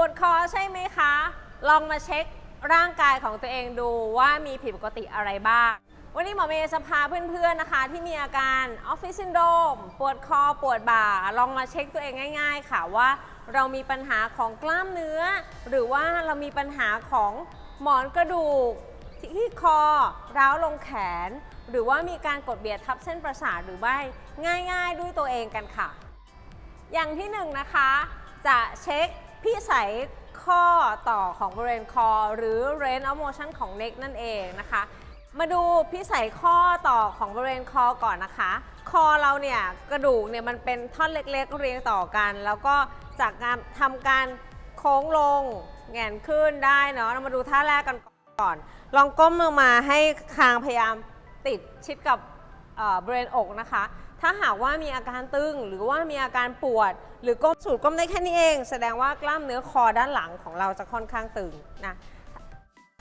วดคอใช่ไหมคะ ลองมาเช็คร่างกายของตัวเองดูว่ามีผิดปกติอะไรบ้าง วันนี้หมอเมย์จะพาเพื่อนๆนะคะ ที่มีอาการออฟฟิศซินโดรมปวดคอปวดบ่า ลองมาเช็คตัวเองง่าย ๆ ค่ะว่าเรามีปัญหาของกล้ามเนื้อ หรือว่าเรามีปัญหาของหมอนกระดูกที่คอร้าวลงแขน หรือว่ามีการกดเบียดทับเส้นประสาทหรือไม่ง่าย ๆ ด้วยตัวเองกันค่ะ อย่างที่หนึ่งนะคะ จะเช็ค พี่ใสข้อต่อของบริเวณคอ หรือ range of motion ของ neck นั่นเองนะคะ มาดูพี่ใสข้อต่อของบริเวณคอก่อนนะคะ คอเราเนี่ยกระดูกเนี่ยมันเป็นท่อนเล็กๆ เรียงต่อกัน แล้วก็จากการทำการโค้งลงแงนขึ้นได้เนาะเรามาดูท่าแรกกันก่อน ลองก้มลงมาให้คางพยายามติดชิดกับบริเวณอกนะคะ ถ้าหากว่ามีอาการตึงหรือว่ามีอาการปวด หรือก้มสูดก้มได้แค่นี้เอง แสดงว่ากล้ามเนื้อคอด้านหลังของเราจะค่อนข้างตึงนะ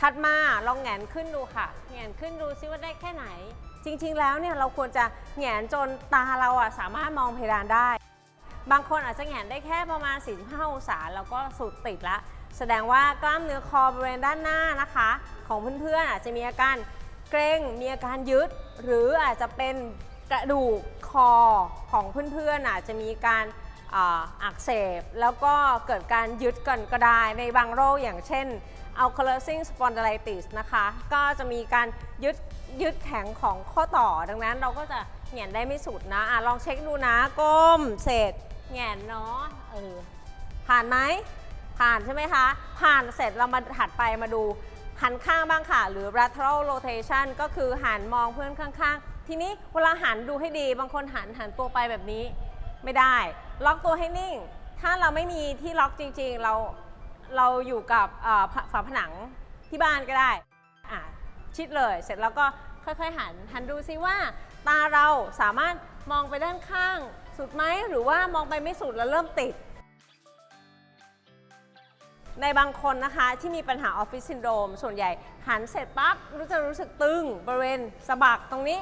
ถัดมาลองแงนขึ้นดูค่ะแงนขึ้นดูซิว่าได้แค่ไหน จริงๆแล้วเนี่ยเราควรจะแงนจนตาเราอะสามารถมองเพดานได้ บางคนอาจจะแงนได้แค่ประมาณ 45 องศาแล้วก็สุดติดละแสดงว่ากล้ามเนื้อคอบริเวณด้านหน้านะคะ ของเพื่อนๆอาจจะมีอาการเกร็งมีอาการยึด หรืออาจจะเป็น กระดูกคอของเพื่อนๆอาจจะมีการอ,อักเสบ แล้วก็เกิดการยึดกันก็ได้ในบางโรคอย่างเช่น ankylosing spondylitis นะคะ ก็จะมีการยึดยึดแข็งของข้อต่อ ดังนั้นเราก็จะแหงนได้ไม่สุดนะอะลองเช็คดูนะก้มเสร็จแหงนเนาะเออผ่านไหมผ่านใช่ไหมคะ ผ่านเสร็จเรามาถัดไปมาดูหันข้างบ้างค่ะ หรือ lateral rotation ก็คือหันมองเพื่อนข้างๆ ทีนี้เวลาหันดูให้ดี บางคนหันหันตัวไปแบบนี้ไม่ได้ ล็อกตัวให้นิ่ง ถ้าเราไม่มีที่ล็อกจริงๆ เราเราอยู่กับฝฝาผนังที่บ้านก็ได้อะชิดเลยเสร็จแล้วก็ค่อยๆหัน หันดูซิว่า ตาเราสามารถมองไปด้านข้างสุดไหมหรือว่ามองไปไม่สุดแล้วเริ่มติด ในบางคนนะคะที่มีปัญหาออฟฟิศซินโดรมส่วนใหญ่หันเสร็จปั๊บรู้จะรู้สึกตึงบริเวณสะบักตรงนี้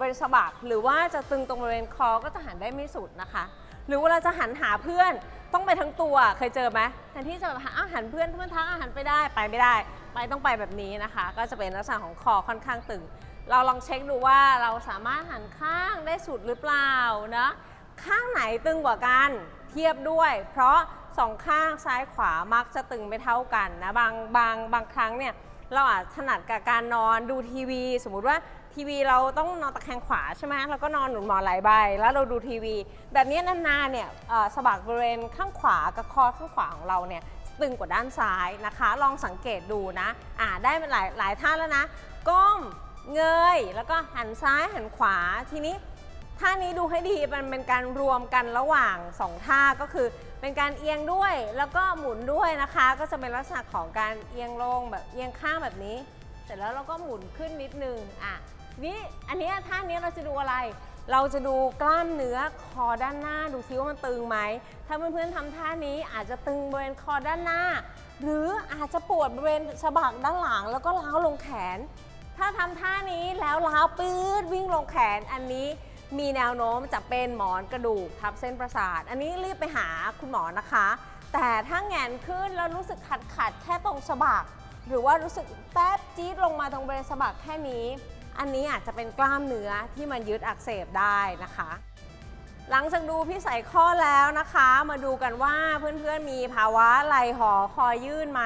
บริสะบักหรือว่าจะตึงตรงบริเวณคอก็จะหันได้ไม่สุดนะคะ หรือเวลาจะหันหาเพื่อนต้องไปทั้งตัวเคยเจอไหมแทนที่จะแบบอ้าวหันเพื่อนเพื่อนทักอาหันไปได้ไปไม่ได้ ไปต้องไปแบบนี้นะคะ ก็จะเป็นลักษณะของคอค่อนข้างตึง เราลองเช็คดูว่าเราสามารถหันข้างได้สุดหรือเปล่านะข้างไหนตึงกว่ากันเทียบด้วย เพราะสองข้างซ้ายขวามักจะตึงไม่เท่ากันนะบางบางบางครั้งเนี่ยเราอาจถนัดกับการนอนดูทีวี สมมุติว่า ทีวีเราต้องนอนตะแคงขวาใช่ไหมเราก็นอนหนุนหมอนหลายใบ แล้วเราดูทีวี แบบนี้นานๆเนี่ยเอ่อสะบักบริเวณข้างขวากับคอข้างขวาของเราเนี่ยตึงกว่าด้านซ้ายนะคะ ลองสังเกตดูนะอ่าได้มาหลายหลายท่าแล้วนะ ก้มเงย แล้วก็หันซ้ายหันขวาทีนี้ ท่านี้ดูให้ดีมันเป็นการรวมกันระหว่างสองท่าก็คือเป็นการเอียงด้วยแล้วก็หมุนด้วยนะคะ ก็จะเป็นลักษณะของการเอียงลงแบบเอียงข้างแบบนี้ เสร็จแล้วเราก็หมุนขึ้นนิดนึงอะ นี่อันเนี้ยท่านี้เราจะดูอะไร เราจะดูกล้ามเนื้อคอด้านหน้าดูซิว่ามันตึงไหม ถ้าเพื่อนๆทำท่านี้อาจจะตึงบริเวณคอด้านหน้า หรืออาจจะปวดบริเวณสะบักด้านหลังแล้วก็ล้าวลงแขน ถ้าทำท่านี้แล้วล้าวปื๊ดวิ่งลงแขนอันนี้มีแนวโน้มจะเป็นหมอนกระดูกทับเส้นประสาท อันนี้รีบไปหาคุณหมอนะคะ แต่ถ้าแงนขึ้นแล้วรู้สึกขัดขัดแค่ตรงสะบักหรือว่ารู้สึกแป๊บจี๊ดลงมาตรงบริเวณสะบักแค่นี้ อันนี้อาจจะเป็นกล้ามเนื้อที่มันยึดอักเสบได้นะคะ หลังจากดูพี่ใส่ข้อแล้วนะคะ มาดูกันว่าเพื่อนๆมีภาวะไหลห่อคอยื่นไหม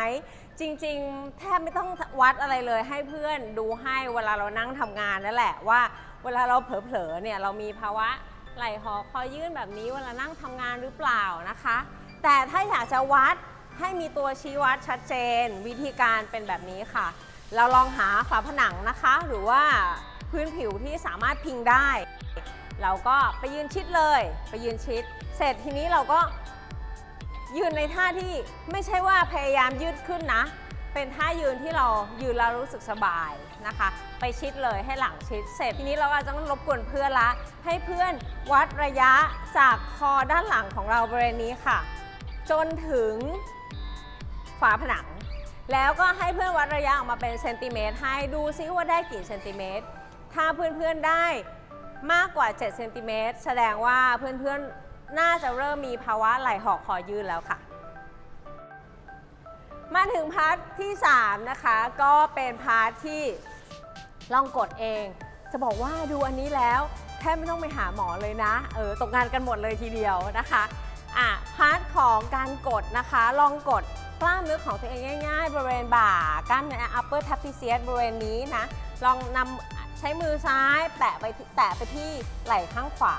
จริงๆ แทบไม่ต้องวัดอะไรเลยให้เพื่อนดูให้เวลาเรานั่งทำงานนั่นแหละว่า เวลาเราเผลอๆเนี่ยเรามีภาวะไหลห่อคอยื่นแบบนี้เวลานั่งทำงานหรือเปล่านะคะ แต่ถ้าอยากจะวัดให้มีตัวชี้วัดชัดเจน วิธีการเป็นแบบนี้ค่ะ เราลองหาฝาผนังนะคะ หรือว่าพื้นผิวที่สามารถพิงได้ เราก็ไปยืนชิดเลย ไปยืนชิด เสร็จทีนี้เราก็ยืนในท่าที่ไม่ใช่ว่าพยายามยืดขึ้นนะ เป็นท่ายืนที่เรายืนแล้วรู้สึกสบายนะคะ ไปชิดเลยให้หลังชิด เสร็จทีนี้เราอาจจะต้องรบกวนเพื่อนละ ให้เพื่อนวัดระยะจากคอด้านหลังของเราบริเวณนี้ค่ะ จนถึงฝาผนัง แล้วก็ให้เพื่อนวัดระยะออกมาเป็นเซนติเมตรให้ดูซิว่าได้กี่เซนติเมตร ถ้าเพื่อนๆได้มากกว่า 7 เซนติเมตรแสดงว่าเพื่อนๆ น่าจะเริ่มมีภาวะไหล่หอกคอยืดแล้วค่ะ มาถึงพาร์ทที่ 3 นะคะ ก็เป็นพาร์ทที่ลองกดเอง จะบอกว่าดูอันนี้แล้วแทบไม่ต้องไปหาหมอเลยนะ เออตกงานกันหมดเลยทีเดียวนะคะ อะพาร์ทของการกดนะคะ ลองกด กล้ามเนื้อของตัวเองง่าย ๆ บริเวณบ่ากล้ามเนื้อ upper trapezius บริเวณนี้นะ ลองนำใช้มือซ้ายแตะไปแตะไปที่ไหล่ข้างขวา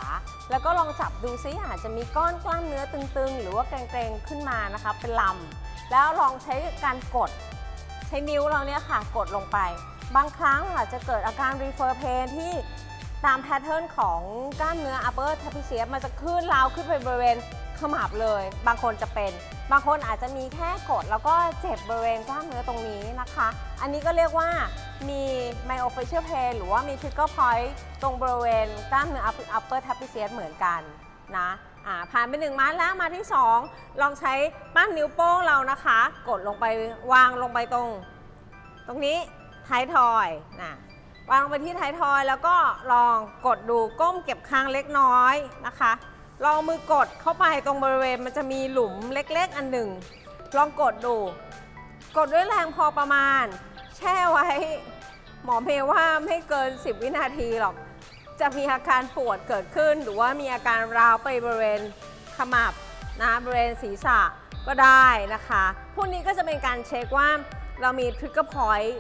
แล้วก็ลองจับดูซิอาจจะมีก้อนกล้ามเนื้อตึงๆ หรือว่าเกรงๆ ขึ้นมานะคะเป็นลำแล้วลองใช้การกดใช้นิ้วเราเนี่ยค่ะกดลงไป บางครั้งอาจจะเกิดอาการ refer pain ที่ตามแพทเทิร์นของกล้ามเนื้อ upper trapezius มันจะขึ้นราวขึ้นไปบริเวณ ขมับเลย บางคนจะเป็น บางคนอาจจะมีแค่กดแล้วก็เจ็บบริเวณกล้ามเนื้อตรงนี้นะคะ อันนี้ก็เรียกว่ามี myofascial pain หรือว่ามี trigger point ตรงบริเวณกล้ามเนื้อ upper upper trapezius เหมือนกันนะผ่านไปหนึ่งมาแล้วมาที่ 2 ลองใช้ปั้นนิ้วโป้งเรานะคะ กดลงไปวางลงไปตรง ตรงนี้ท้ายทอยนะวางลงไปที่ท้ายทอยแล้วก็ลองกดดูก้มเก็บคางเล็กน้อยนะคะ ลองมือกดเข้าไปตรงบริเวณมันจะมีหลุมเล็กๆ อันหนึ่ง ลองกดดู กดด้วยแรงพอประมาณ แช่ไว้ หมอเมยว่าไม่เกิน 10 วินาทีหรอก จะมีอาการปวดเกิดขึ้น หรือว่ามีอาการร้าวไปบริเวณขมับนะบริเวณศีรษะก็ได้นะคะพวกนี้ก็จะเป็นการเช็คว่าเรามี trigger point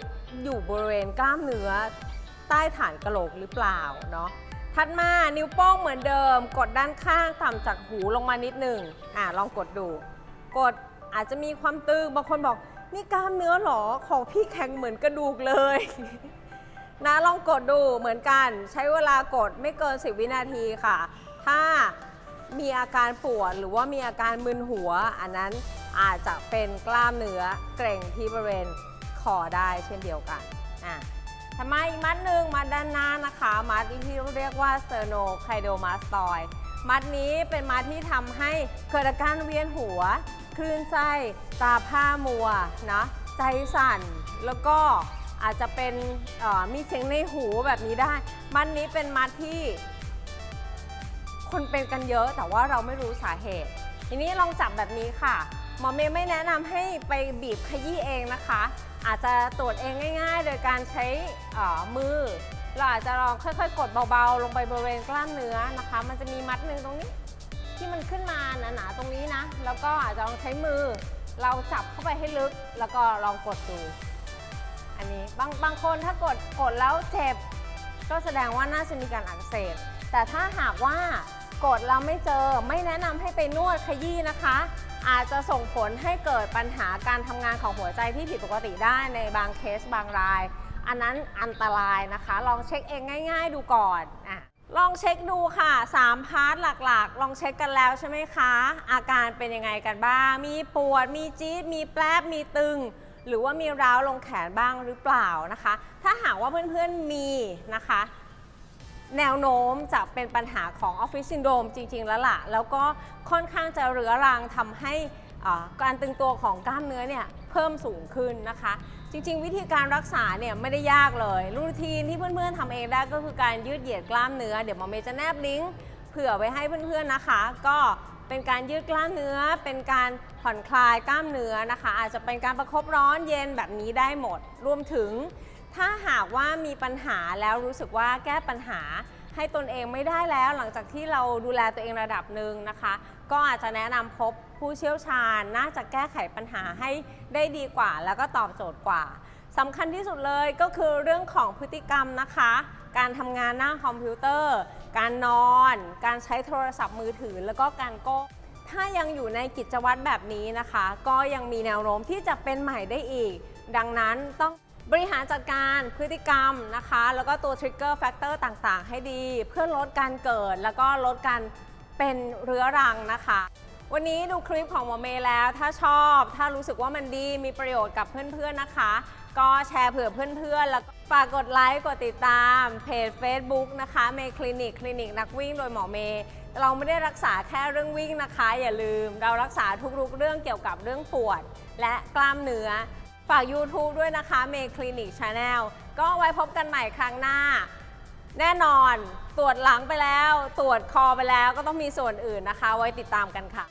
อยู่บริเวณกล้ามเนื้อใต้ฐานกระโหลกหรือเปล่าเนาะ ถัดมานิ้วโป้งเหมือนเดิม กดด้านข้างต่ำจากหูลงมานิดหนึ่งอะลองกดดู กดอาจจะมีความตึงบางคนบอก นี่กล้ามเนื้อเหรอของพี่แข็งเหมือนกระดูกเลย นะลองกดดูเหมือนกัน ใช้เวลากดไม่เกิน 10 วินาทีค่ะ ถ้ามีอาการปวดหรือว่ามีอาการมึนหัว อันนั้นอาจจะเป็นกล้ามเนื้อเกร็งที่บริเวณคอได้เช่นเดียวกันอะ ทำไมอีกมัดหนึ่งมัดด้านหน้านะคะ มัดที่เรียกว่า sternocleidomastoid มัดนี้เป็นมัดที่ทำให้เกิดอาการเวียนหัว คลื่นไส้ตาผ้ามัวนะใจสั่น แล้วก็อาจจะเป็นมีเสียงในหูแบบนี้ได้ มัดนี้เป็นมัดที่ คนเป็นกันเยอะแต่ว่าเราไม่รู้สาเหตุ ทีนี้ลองจับแบบนี้ค่ะหมอเมย์ไม่แนะนำให้ไปบีบขยี้เองนะคะ อาจจะตรวจเองง่าย ๆ โดยการใช้มือ เราอาจจะลองค่อยๆ กดเบาๆ ลงไปบริเวณกล้ามเนื้อนะคะ มันจะมีมัดหนึ่งตรงนี้ ที่มันขึ้นมาหนาๆตรงนี้นะ แล้วก็อาจจะลองใช้มือ เราจับเข้าไปให้ลึก แล้วก็ลองกดดู อันนี้บางบางคนถ้ากดกดแล้วเจ็บ ก็แสดงว่าน่าจะมีการอักเสบแต่ถ้าหากว่ากดแล้วไม่เจอไม่แนะนำให้ไปนวดขยี้นะคะ อาจจะส่งผลให้เกิดปัญหาการทำงานของหัวใจที่ผิดปกติได้ในบางเคสบางราย อันนั้นอันตรายนะคะ ลองเช็คเองง่าย ๆ ดูก่อนอะลองเช็คดูค่ะ 3 พาร์ทหลักๆ ลองเช็คกันแล้วใช่ไหมคะ อาการเป็นยังไงกันบ้าง มีปวด มีจี๊ด มีแปลบมีตึง หรือว่ามีร้าวลงแขนบ้างหรือเปล่านะคะ ถ้าหากว่าเพื่อนๆมีนะคะ แนวโน้มจะเป็นปัญหาของออฟฟิศซินโดรมจริง ๆ แล้วล่ะ แล้วก็ค่อนข้างจะเรื้อรังทำให้การตึงตัวของกล้ามเนื้อเนี่ยเพิ่มสูงขึ้นนะคะ จริง ๆ วิธีการรักษาเนี่ยไม่ได้ยากเลยรูทีนที่เพื่อนๆทำเองได้ก็คือการยืดเหยียดกล้ามเนื้อเดี๋ยวหมอเมย์จะแนบลิงก์เผื่อไว้ให้เพื่อนๆนะคะ ก็ เป็นการยืดกล้ามเนื้อ เป็นการผ่อนคลายกล้ามเนื้อนะคะ อาจจะเป็นการประคบร้อนเย็นแบบนี้ได้หมด รวมถึง ถ้าหากว่ามีปัญหาแล้วรู้สึกว่าแก้ปัญหาให้ตนเองไม่ได้แล้ว หลังจากที่เราดูแลตัวเองระดับหนึ่งนะคะ ก็อาจจะแนะนำพบผู้เชี่ยวชาญน่าจะแก้ไขปัญหาให้ได้ดีกว่า แล้วก็ตอบโจทย์กว่าสำคัญที่สุดเลยก็คือเรื่องของพฤติกรรมนะคะ การทำงานหน้าคอมพิวเตอร์ การนอน การใช้โทรศัพท์มือถือ แล้วก็การโก้ถ้ายังอยู่ในกิจวัตรแบบนี้นะคะ ก็ยังมีแนวโน้มที่จะเป็นใหม่ได้อีก ดังนั้นต้องบริหารจัดการพฤติกรรมนะคะ แล้วก็ตัว trigger factor ต่างๆ ให้ดี เพื่อลดการเกิด แล้วก็ลดการเป็นเรื้อรังนะคะ วันนี้ดูคลิปของหมอเมย์แล้ว ถ้าชอบ ถ้ารู้สึกว่ามันดี มีประโยชน์กับเพื่อนๆนะคะ ก็แชร์เผื่อเพื่อนๆ แล้วก็ฝากกดไลค์ กดติดตามเพจ Facebook นะคะ เมย์คลินิก คลินิกนักวิ่งโดยหมอเมย์เราไม่ได้รักษาแค่เรื่องวิ่งนะคะ อย่าลืม เรารักษาทุกๆ เรื่องเกี่ยวกับเรื่องปวด และกล้ามเนื้อ ฝาก YouTube ด้วยนะคะ เมย์คลินิกชาแนลก็ไว้พบกันใหม่ครั้งหน้าแน่นอนตรวจหลังไปแล้ว ตรวจคอไปแล้วก็ต้องมีส่วนอื่นนะคะ ไว้ติดตามกันค่ะ